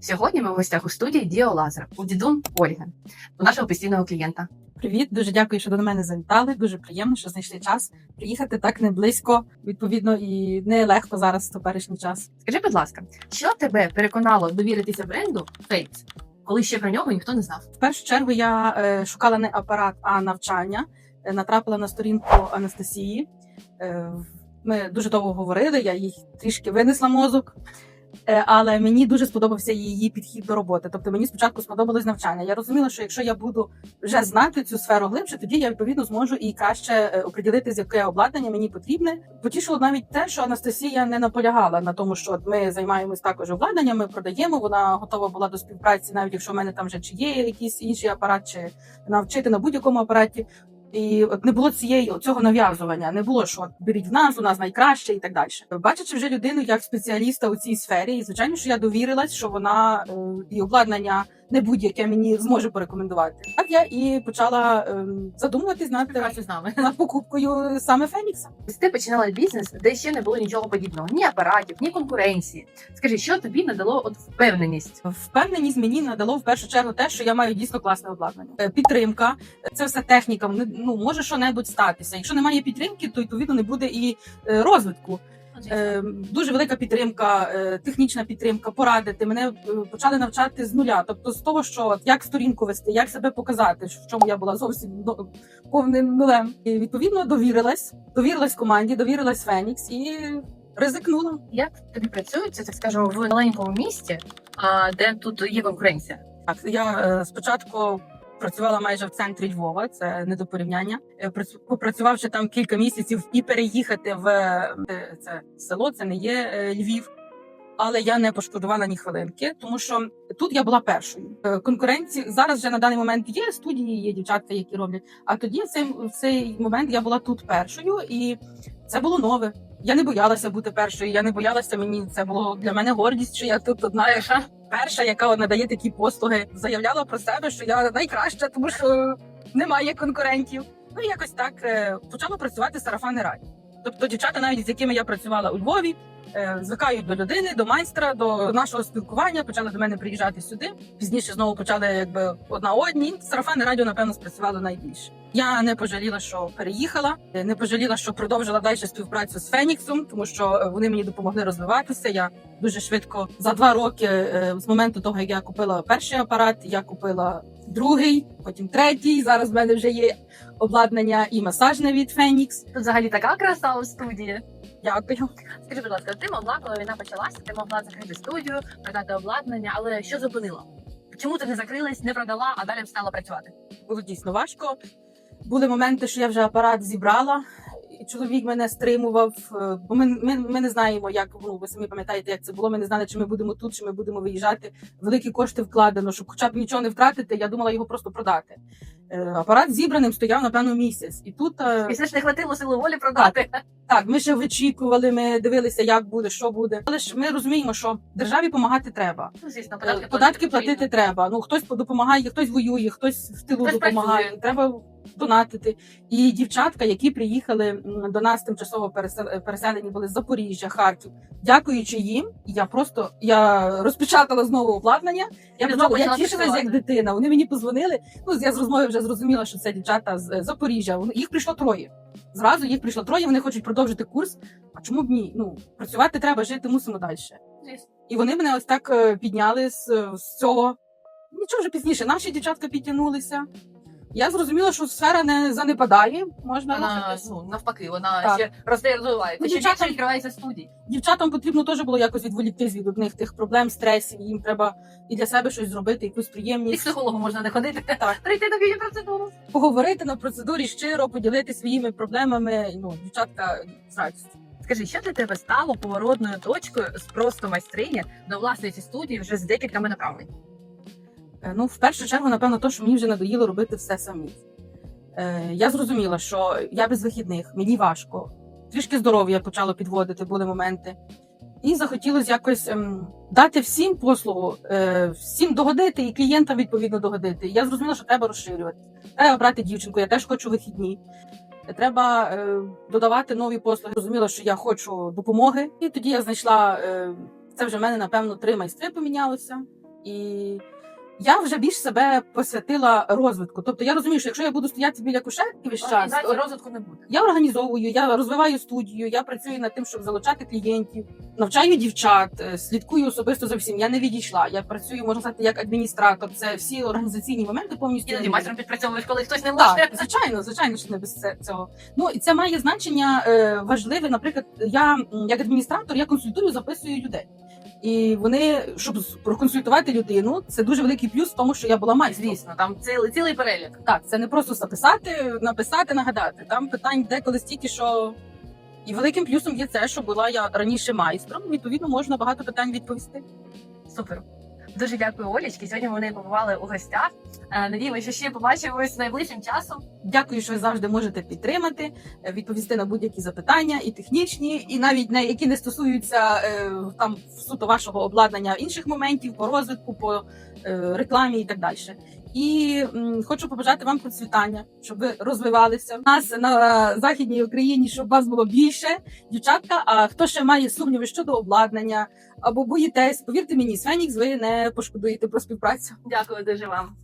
Сьогодні ми в гостях у студії Діолазер у дідун Ольги, у нашого постійного клієнта. Привіт, дуже дякую, що до мене завітали. Дуже приємно, що знайшли час приїхати так не близько, відповідно, і не легко зараз в теперішній час. Скажи, будь ласка, що тебе переконало довіритися бренду Фейкс, коли ще про нього ніхто не знав? В першу чергу я е, шукала не апарат, а навчання. Е, натрапила на сторінку Анастасії. Е, ми дуже довго говорили, я їй трішки винесла мозок. Е, Але мені дуже сподобався її підхід до роботи. Тобто мені спочатку сподобалось навчання. Я розуміла, що якщо я буду вже знати цю сферу глибше, тоді я відповідно зможу і краще е, оприділити, з яке обладнання мені потрібне. Потішило навіть те, що Анастасія не наполягала на тому, що ми займаємось також обладнанням, ми продаємо. Вона готова була до співпраці, навіть якщо в мене там вже чи є якийсь інший апарат, чи навчити на будь-якому апараті. І от не було цієї цього нав'язування, не було що беріть в нас, у нас найкраще і так далі. Бачачи вже людину як спеціаліста у цій сфері, і звичайно, що я довірилась, що вона е, і обладнання не будь-яке мені зможе порекомендувати. Так я і почала е, задумуватись над, з нами. над покупкою саме Фенікса. Ти починала бізнес, де ще не було нічого подібного, ні апаратів, ні конкуренції. Скажи, що тобі надало от впевненість? Впевненість мені надало в першу чергу те, що я маю дійсно класне обладнання. Е, Підтримка, це все техніка. Не- Ну може що-небудь статися. Якщо немає підтримки, то відповідно не буде і е, розвитку. Е, дуже велика підтримка, е, технічна підтримка, порадити. Мене е, почали навчати з нуля. Тобто з того, що от як сторінку вести, як себе показати, в чому я була зовсім ну, повним нулем. І відповідно довірилась, довірилась команді, довірилась Фенікс і ризикнула. Як тобі працюється, так скажу, в маленькому місті, а де тут є конкуренція? Так, я е, спочатку працювала майже в центрі Львова, це не до порівняння. Е, Попрацювавши там кілька місяців і переїхати в це село, це не є е, Львів. Але я не пошкодувала ні хвилинки, тому що тут я була першою. Е, Конкуренції зараз вже на даний момент є студії, є дівчатка, які роблять. А тоді в цей, в цей момент я була тут першою, і це було нове. Я не боялася бути першою. Я не боялася мені. Це було для мене гордість, що я тут одна яка перша, яка надає такі послуги. Заявляла про себе, що я найкраща, тому що немає конкурентів. Ну і якось так е, почала працювати сарафани раді. Тобто дівчата, навіть з якими я працювала у Львові, звикають до людини, до майстра, до нашого спілкування. Почали до мене приїжджати сюди. Пізніше знову почали якби одна одні. Сарафани радіо, напевно, спрацювало найбільше. Я не пожаліла, що переїхала, е, не пожаліла, що продовжила далі співпрацю з Феніксом, тому що е, вони мені допомогли розвиватися. Я дуже швидко за два роки е, з моменту того, як я купила перший апарат, я купила другий, потім третій. Зараз в мене вже є обладнання і масажне від Фенікс. Тут взагалі така краса у студії. Дякую. Скажи, будь ласка, ти могла, коли війна почалася, ти могла закрити студію, продати обладнання, але що зупинило? Чому ти не закрилась, не продала, а далі стала працювати? було дійсно важко. Були моменти, що я вже апарат зібрала, чоловік мене стримував. е, Бо ми, ми, ми не знаємо, як ну, ви самі пам'ятаєте, як це було. Ми не знали, чи ми будемо тут, чи ми будемо виїжджати. Великі кошти вкладено, щоб хоча б нічого не втратити. Я думала його просто продати. Е, Апарат зібраним стояв напевно місяць, і тут е, І все ж не хватило сили волі продати. так, ми ще вичікували, ми дивилися, як буде, що буде. Але ж ми розуміємо, що державі допомагати треба. Ну, звісно, Податки, податки платити треба. Ну хтось допомагає, хтось воює, хтось в тилу Хтось допомагає. працює. Треба донатити. І дівчатка, які приїхали до нас тимчасово пересел- переселені були з Запоріжжя, Харків. Дякуючи їм, я просто я розпечатала знову обладнання. Я знову я почала тішилась як дитина. Вони мені позвонили. Ну я з розмови вже зрозуміла, що це дівчата з Запоріжжя. Їх прийшло троє. Зразу їх прийшло троє. Вони хочуть продовжити курс. А чому б ні? Ну працювати треба, жити мусимо далі. І вони мене ось так е, підняли з, з цього. Нічого вже пізніше. Наші дівчатка підтягнулися. Я зрозуміла, що сфера не занепадає. Можна Вона рухатись. ну, навпаки, вона Так. ще росте і розвивається. Ну, Ще дівчата- більше відкривається студій. Дівчатам потрібно теж було якось відволіктись від одних тих проблем, стресів. Їм треба і для себе щось зробити, якусь І приємність. психологу можна не ходити, Так. прийти бій процедуру. Поговорити на процедурі щиро, поділити своїми проблемами. Ну, дівчатка з радістю. Скажи, що для тебе стало поворотною точкою з просто майстрині до власниці студії вже з декількома направлень? Е, Ну, в першу чергу, напевно, то, що мені вже надоїло робити все самі. Е, я зрозуміла, що я без вихідних, мені важко. Трішки здоров'я почало підводити, були моменти. І захотілося якось ем, дати всім послугу, е, всім догодити і клієнтам відповідно догодити. Я зрозуміла, що треба розширювати. Треба брати дівчинку, я теж хочу вихідні. Треба додавати нові послуги. Зрозуміла, що я хочу допомоги. І тоді я знайшла це вже в мене, напевно, три майстри помінялося. І я вже більш себе посвятила розвитку. Тобто я розумію, що якщо я буду стояти біля кушетки весь час, Організації то розвитку не буде. я організовую, я розвиваю студію, я працюю над тим, щоб залучати клієнтів, навчаю дівчат, е, слідкую особисто за всім. Я не відійшла. Я працюю, можна сказати, як адміністратор. Це всі організаційні моменти повністю. Іноді майстром підпрацьовуєш, коли хтось не Так, звичайно, звичайно, що не без це- цього. Ну і це має значення е, важливе. Наприклад, я м, як адміністратор я консультую, записую людей. І вони, щоб проконсультувати людину, це дуже великий плюс в тому, що я була майстром. Звісно, там цілий, цілий перелік. Так, це не просто записати, написати, нагадати. Там питань деколи стільки, що і великим плюсом є це, що була я раніше майстром. Відповідно, можна багато питань відповісти. Супер. Дуже дякую, Олічки. Сьогодні вони побували у гостях. Е, що ще побачимось найближчим часом. Дякую, що ви завжди можете підтримати, е, відповісти на будь-які запитання, і технічні, і навіть на які не стосуються е, там суто вашого обладнання інших моментів по розвитку, по рекламі і так далі. І хочу побажати вам процвітання, щоб ви розвивалися. У нас на західній Україні, щоб вас було більше, дівчатка. А хто ще має сумніви щодо обладнання або боїтесь, повірте мені, Сфенікс, ви не пошкодуєте про співпрацю. Дякую дуже вам.